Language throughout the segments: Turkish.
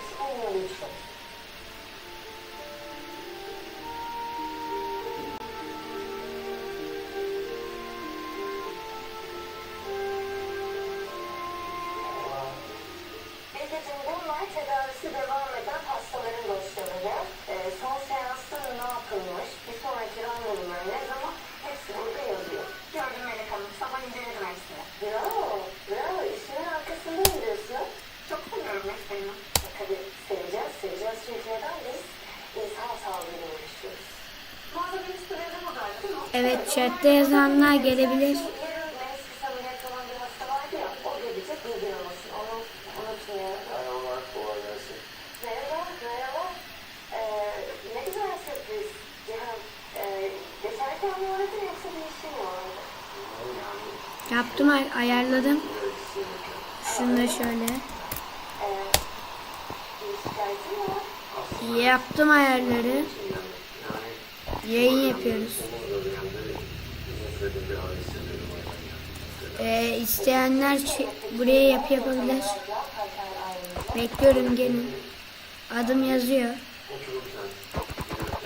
school Evet chatte yazanlar gelebilir. Yayın yapıyoruz. Ee, isteyenler buraya yap yapabilir. Bekliyorum gelin. Adım yazıyor.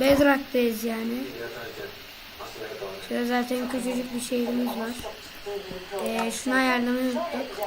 Bedrock'tayız yani. Şöyle zaten küçücük bir şeyimiz var. Ee, şunu ayarlamayı unuttuk.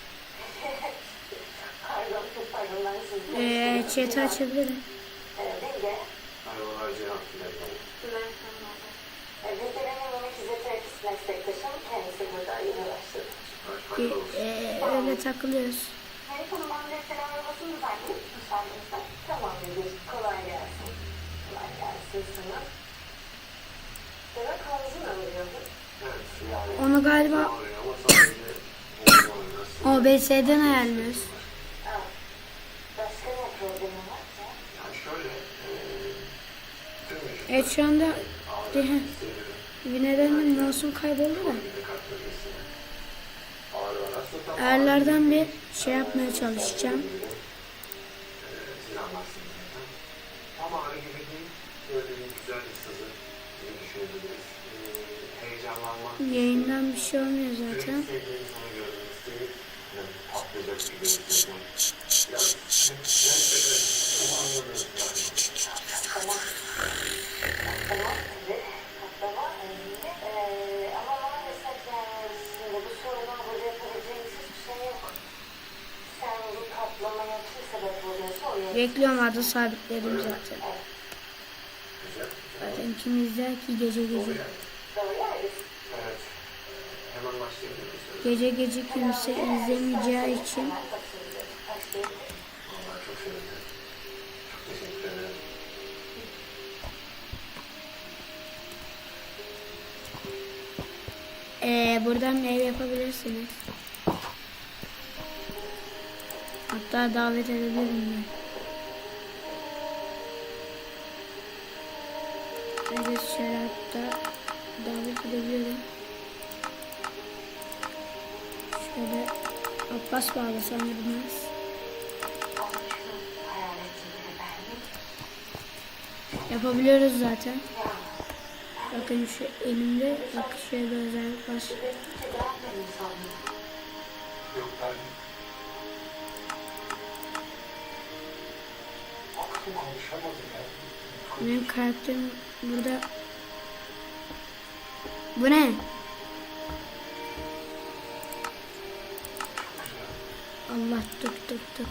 Ee, chat'i açabilirim. Bir, e, öyle takılıyoruz. Onu galiba OBS'den ayarlıyoruz. Evet şu anda bir nedenle Masum kayboldu da. Erlerden bir şey yapmaya çalışacağım. Yayından bir şey olmuyor zaten. Bekliyorum adı sabitledim zaten. Zaten kim izler ki gece gece. Gece gece kimse izlemeyeceği için. Ee, buradan ev yapabilirsiniz. Hatta davet edebilirim ben. Bence şeratta davet edebiliyorum. Şöyle Abbas bağlasam bilmez. Yapabiliyoruz zaten. Bakın şu elimde bak şöyle bir özellik var. Aklım alışamadı ya. Benim karakterim burada. Bu ne? Allah tık tık tık.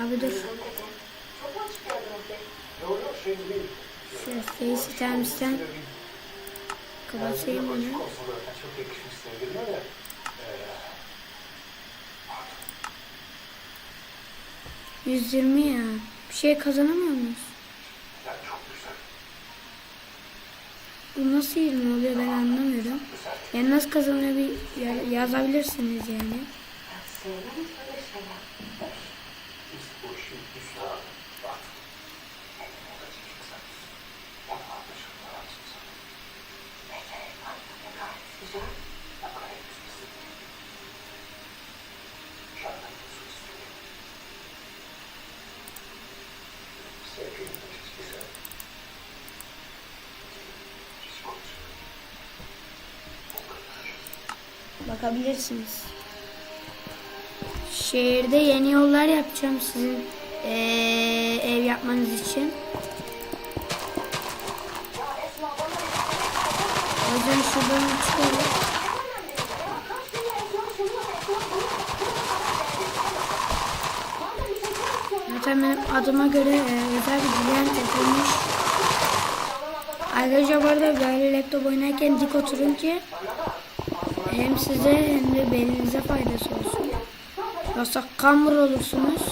Abi dur. Sesleri ister misin? Kapatayım onu. 120 ya. Bir şey kazanamıyor muyuz? Bu nasıl 20 oluyor ben anlamıyorum. Yani nasıl kazanıyor bir yazabilirsiniz yani. Bakabilirsiniz. Şehirde yeni yollar yapacağım sizin eee, ev yapmanız için. O yüzden şuradan çıkalım. Zaten benim adıma göre e, özel bir dilen yapılmış. Ayrıca bu arada böyle laptop oynarken dik oturun ki hem size hem de belinize faydası olsun. Yoksa kambur olursunuz.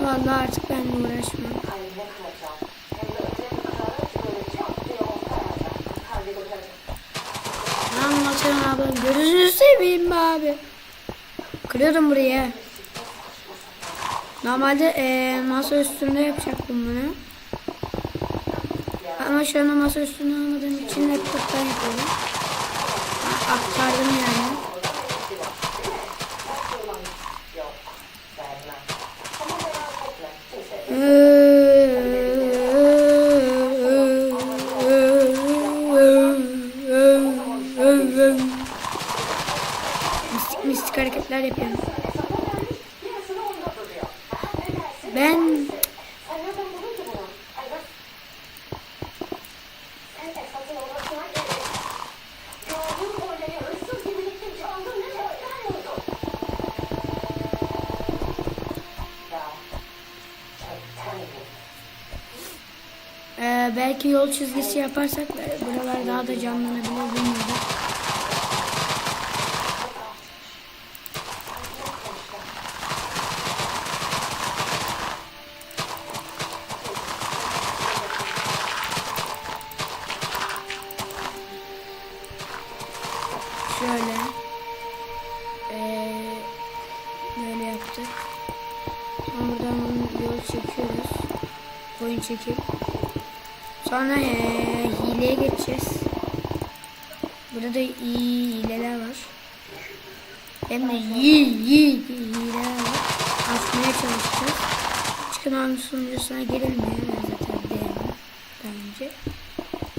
Vallahi artık benimle uğraşmam. Anlatıyorsun ablam? Gözünü seveyim abi. Kırıyorum buraya. Normalde eee masa üstünde yapacaktım bunu. Ama şu anda masa üstünde olmadığım için laptoptan yapıyorum. Aktardım yani. Yok. Vermem. Ama merak etme. Kimse mistik mistik hareketler yapıyorum. yarısını onda duruyor. Ne dersin? Ben Sen nereden buldun ki bunu? Ay bak. Sen esasın odasına geldin. Gördüğün kolyeyi hırsız gibi gittin çaldın ne çocuklar vurdu. Ya. Çöpten bu. Ee, belki yol çizgisi yaparsak e, buralar daha da canlanabilir bilmiyorum. Şöyle. Ee, böyle yaptık. Buradan yol çekiyoruz. Koyun çekip. Sonra ee, hileye geçeceğiz. Burada da iyi hileler var. Hem de iyi iyi hileler var. Açmaya çalışacağız. Çıkın oyun sunucusuna girilmiyor. Ben zaten beğendim daha önce.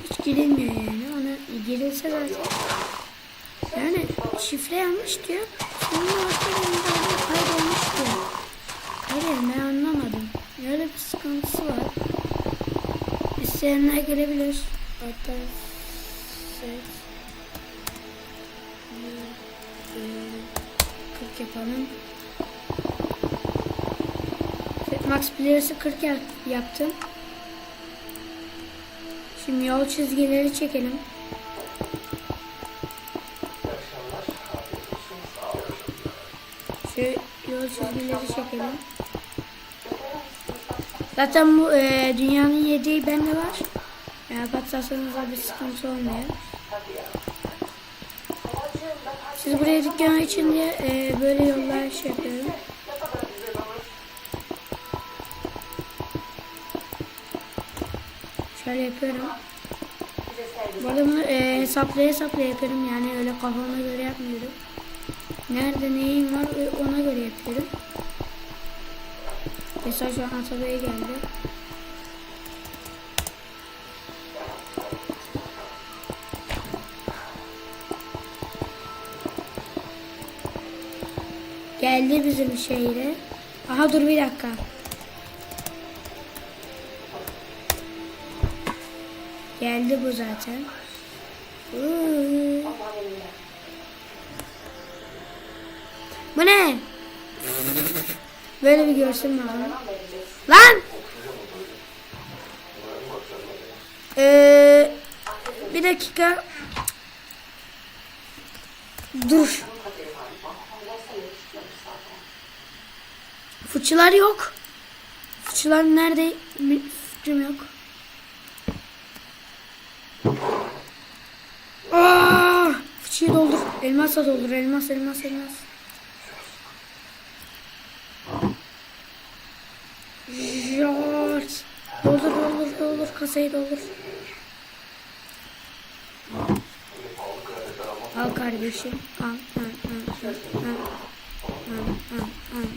Hiç girilmiyor yani. Ona girilse zaten. Yani şifre yanlış diyor. Sonra ortada kaydolmuş diyor. Hayır ben anlamadım. Öyle bir sıkıntısı var. İsteyenler gelebilir. Hatta set. 40 yapalım. Set Max Players'ı 40 yap- yaptım. Şimdi yol çizgileri çekelim. Şu yol çizgileri çekelim. Zaten bu e, dünyanın yediği bende var. Yani patlatsanız da bir sıkıntı olmuyor. Siz buraya dükkan için diye e, böyle yollar şey yapıyorum. Şöyle yapıyorum. Bu arada bunu e, hesaplaya hesaplaya yapıyorum yani öyle kafama göre yapmıyorum. Nerede neyim var e, ona göre yapıyorum. An Atabey'e geldi. Geldi bizim şehre. Aha dur bir dakika. Geldi bu zaten. Bu ne? Böyle bir görsün var. Lan! Ee, bir dakika. Dur. Fıçılar yok. Fıçılar nerede? Fikrim yok. Elmas da doldur. Elmas elmas elmas. Doldur doldur doldur kasayı doldur. Al kardeşim. Al. al, al, al,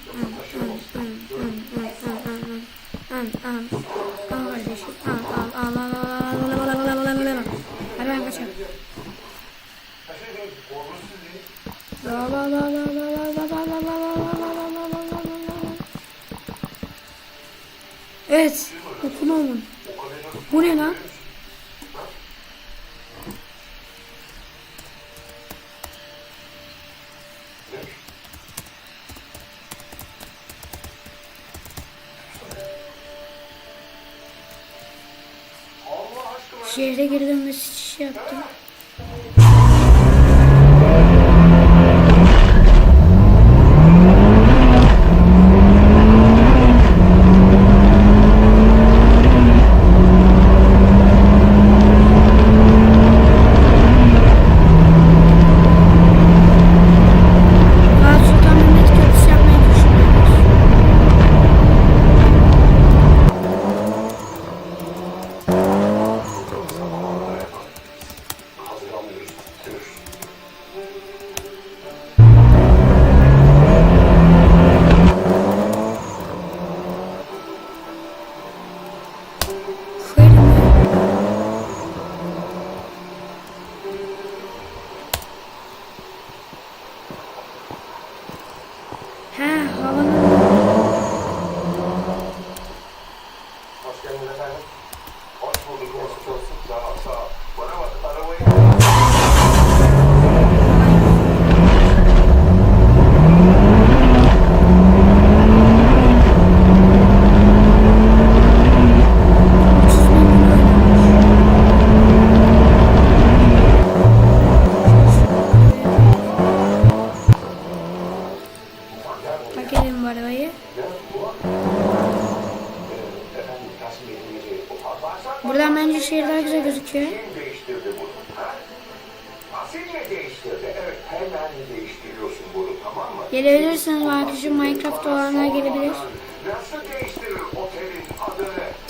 Evet. Onun. Bu ne lan?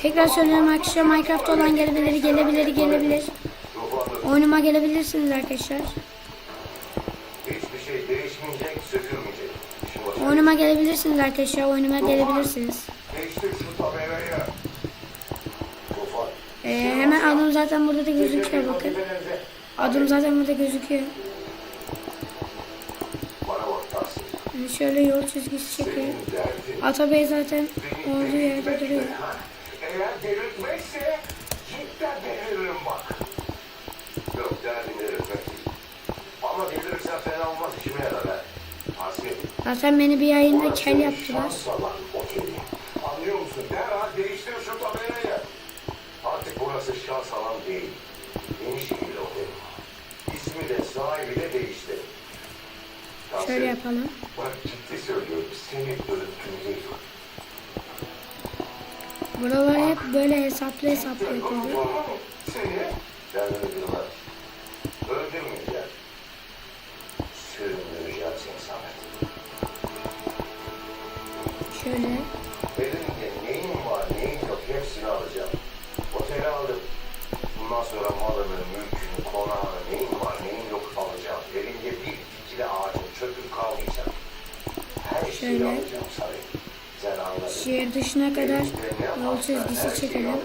Tekrar söylüyorum arkadaşlar Minecraft olan gelebilir, gelebilir, gelebilir. Oyunuma gelebilirsiniz arkadaşlar. hiçbir gelebilirsiniz arkadaşlar. Oyunuma gelebilirsiniz. Ee, hemen adım zaten burada da gözüküyor bakın. Adım zaten burada gözüküyor. Yani şöyle yol çizgisi çekiyor. Atabey zaten olduğu yerde duruyor. Zaten beni bir yayında kel yaptılar. Anlıyor musun? Derhal değiştir şu tabelayı. Artık burası şans alan değil. Yenişehir Oteli. İsmi de sahibi de değişti. Tahsin, Şöyle yapalım. Bak ciddi söylüyorum. Seni öldürtmeyecek. Buralar hep böyle hesaplı hesaplı yapılıyor. Şöyle. Elimde neyin var neyin yok hepsini alacağım. Oteli aldım. Bundan sonra malını, mülkünü, konağını neyin var neyin yok alacağım. Elimde bir dikili ağacın çöpün kalmayacak. Her şeyi Şöyle. alacağım Samet. Sen anladın. Şehir dışına kadar yol çizgisi çekelim.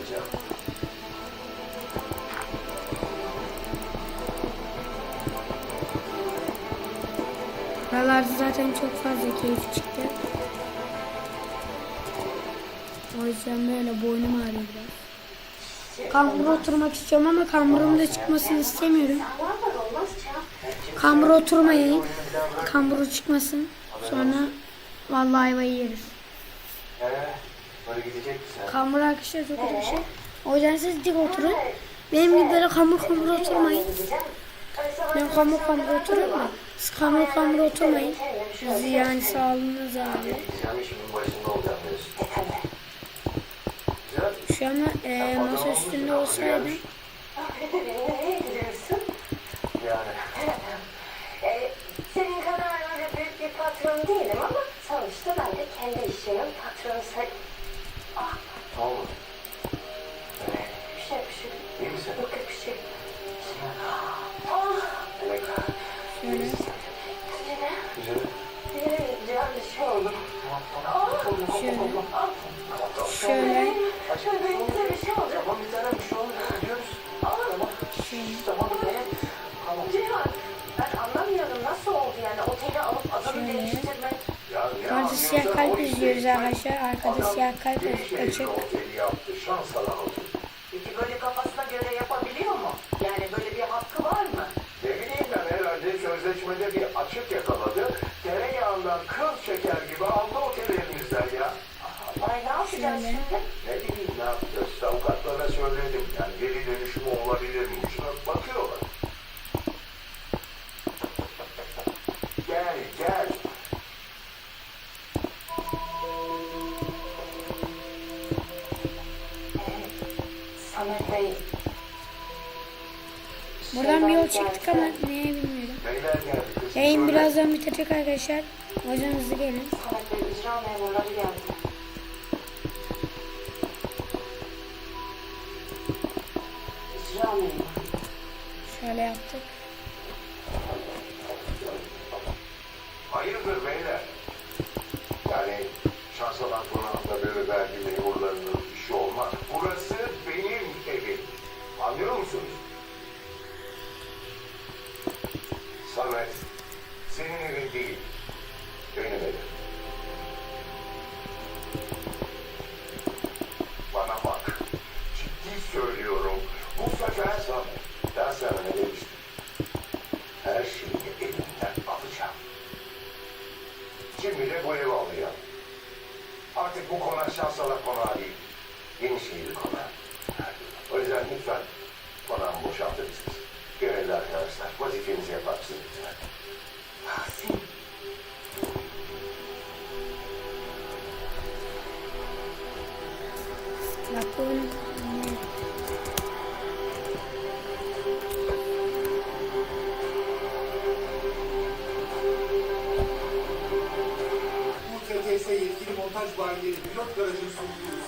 Buralarda zaten çok fazla keyif çıktı. O yüzden böyle boynum ağrıyor biraz. Kambura oturmak istiyorum ama kamburun da çıkmasını istemiyorum. Kambura oturmayayım. Kamburu çıkmasın. Sonra vallahi ayvayı yeriz. Kambur arkadaşlar çok kötü bir şey. O yüzden siz dik oturun. Benim gibi böyle kambur kambur oturmayın. Ben kambur kambur oturuyorum da. Siz kambur kambur oturmayın. Siz yani sağlığınız abi. Şu an e, masa üstünde olsaydım Nereye gidiyorsun? Yani Ee, patronu değilim ama sonuçta ben de kendi işimin patronu say... Ah, Ne oldu? Bir şey bir şey. iyi misin? Yok yok bir şey. Ah, Demek Şöyle. yine, güzel. yine ciğer bir şey oldu. Ah, Şöyle. şöyle siyah kalp izliyoruz arkadaşlar. Arkada Adam siyah kalp açık. Peki böyle kafasına göre yapabiliyor mu? Yani böyle bir hakkı var mı? Ne bileyim ben herhalde sözleşmede bir açık yakaladı. Tereyağından kıl çeker gibi aldı otellerimizden ya. Ay ne yapacağız şimdi? Ne bileyim ne yapacağız? Avukatlara söyledim. Yani Buradan bir yol çektik ama neye bilmiyorum. Yayın birazdan bitecek arkadaşlar. O yüzden hızlı gelin. Şöyle yaptık. Hayırdır beyler? Artık bu konak şansalar konağı değil. Yenişehir konağı. O yüzden lütfen konağımı boşaltır mısınız? Görevli arkadaşlar vazifenizi yapar baraj bölgeleri pilot garajın sunduğu